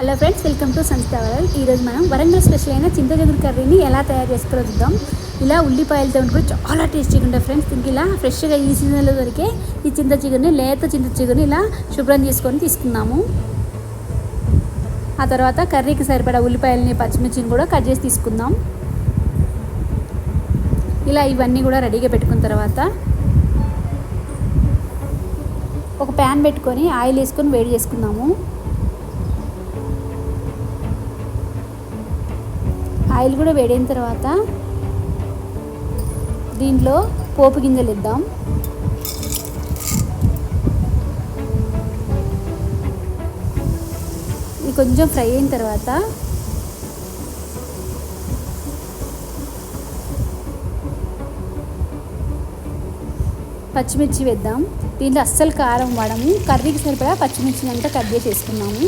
Hello friends welcome to సంస్థావరల్ ఈరోజు మనం వరంగల్ స్పెషల్ అయిన చింతజగురు కర్రీని ఎలా తయారు చేసుకోవాలో చూద్దాం. ఇలా ఉల్లిపాయలతో కూడా చాలా టేస్టీగా ఉంటాయి ఫ్రెండ్స్ దీనికి ఇలా ఫ్రెష్గా ఈ సీజన్లో దొరికే ఈ చింత చిగురిని లేత చింత చిగురిని ఇలా శుభ్రం చేసుకొని తీసుకుందాము. ఆ తర్వాత కర్రీకి సరిపడా ఉల్లిపాయలని పచ్చిమిర్చిని కూడా కట్ చేసి తీసుకుందాం. ఇలా ఇవన్నీ కూడా రెడీగా పెట్టుకున్న తర్వాత ఒక ప్యాన్ పెట్టుకొని ఆయిల్ వేసుకొని వేడి చేసుకుందాము. ఆయిల్ కూడా వేడైన తర్వాత దీంట్లో పోపు గింజలు ఇద్దాం కొంచెం ఫ్రై అయిన తర్వాత పచ్చిమిర్చి వేద్దాం. దీంట్లో అస్సలు కారం వాడము. కర్రీకి సరిపడా పచ్చిమిర్చిని అంతా కట్ చేసి వేసుకున్నాము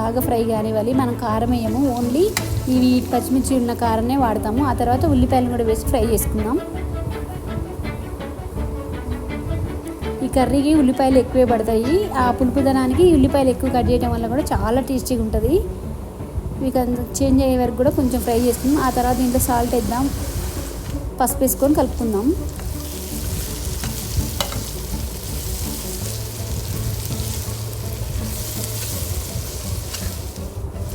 బాగా ఫ్రై కానివ్వాలి. మనం కారం వేయము. ఓన్లీ ఇవి పచ్చిమిర్చి ఉన్న కారమే వాడతాము. ఆ తర్వాత ఉల్లిపాయలు కూడా వేసి ఫ్రై చేసుకుందాం. ఈ కర్రీకి ఉల్లిపాయలు ఎక్కువే పడతాయి. ఆ పులుపుదనానికి ఉల్లిపాయలు ఎక్కువ కట్ చేయడం వల్ల కూడా చాలా టేస్టీగా ఉంటుంది. ఇవి చేంజ్ అయ్యే వరకు కూడా కొంచెం ఫ్రై చేసుకుందాం. ఆ తర్వాత దీంట్లో సాల్ట్ వేద్దాం. పసుపు వేసుకొని కలుపుకుందాం.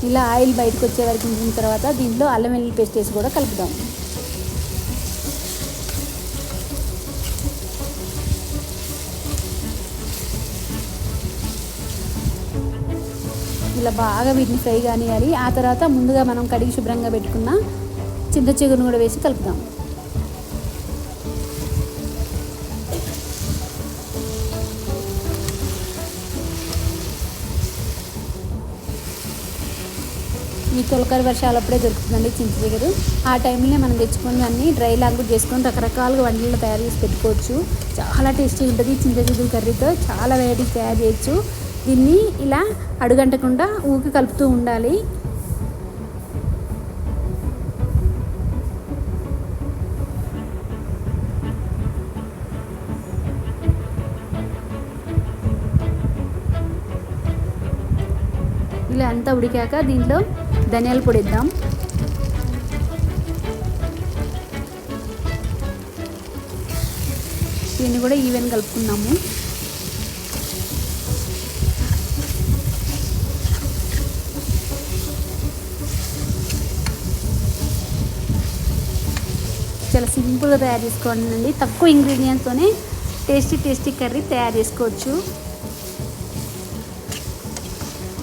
ఇలా ఆయిల్ బయటకు వచ్చే వరకు ఉంచిన తర్వాత దీంట్లో అల్లం వెల్లుల్లి పేస్ట్ వేసి కూడా కలుపుదాం. ఇలా బాగా వీటిని ఫ్రై కానివ్వాలి ఆ తర్వాత ముందుగా మనం కడిగి శుభ్రంగా పెట్టుకున్న చింత చిగురును కూడా వేసి కలుపుదాం. ఈ తొలకరి వర్షాలు అప్పుడే దొరుకుతుందండి చింత చిగురు ఆ టైంలోనే మనం తెచ్చుకొని అన్ని డ్రై లాగా చేసుకొని రకరకాలుగా వంటలు తయారు చేసి పెట్టుకోవచ్చు. చాలా టేస్టీగా ఉంటుంది చింత చిగురు కర్రీతో. చాలా వెరైటీస్ తయారు చేయొచ్చు. దీన్ని ఇలా అడుగంటకుండా ఊకి కలుపుతూ ఉండాలి. ఇలా అంతా ఉడికాక దీంట్లో ధనియాల పొడి ఇద్దాం దీన్ని కూడా ఈవెన్ కలుపుకున్నాము చాలా సింపుల్గా తయారు చేసుకోండి తక్కువ ఇంగ్రీడియంట్స్తోనే టేస్టీ టేస్టీ కర్రీ తయారు చేసుకోవచ్చు.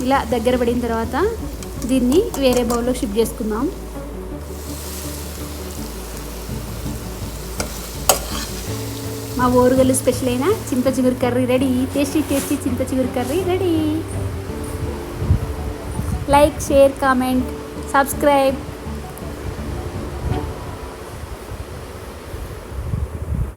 ఇలా దగ్గర పడిన తర్వాత దీన్ని వేరే బౌల్లో షిఫ్ట్ చేసుకుందాం. మా ఓరుగల్లు స్పెషల్ అయిన చింత చిగురు కర్రీ రెడీ. టేస్టీ టేస్టీ చింత చిగురు curry ready. Like share comment subscribe.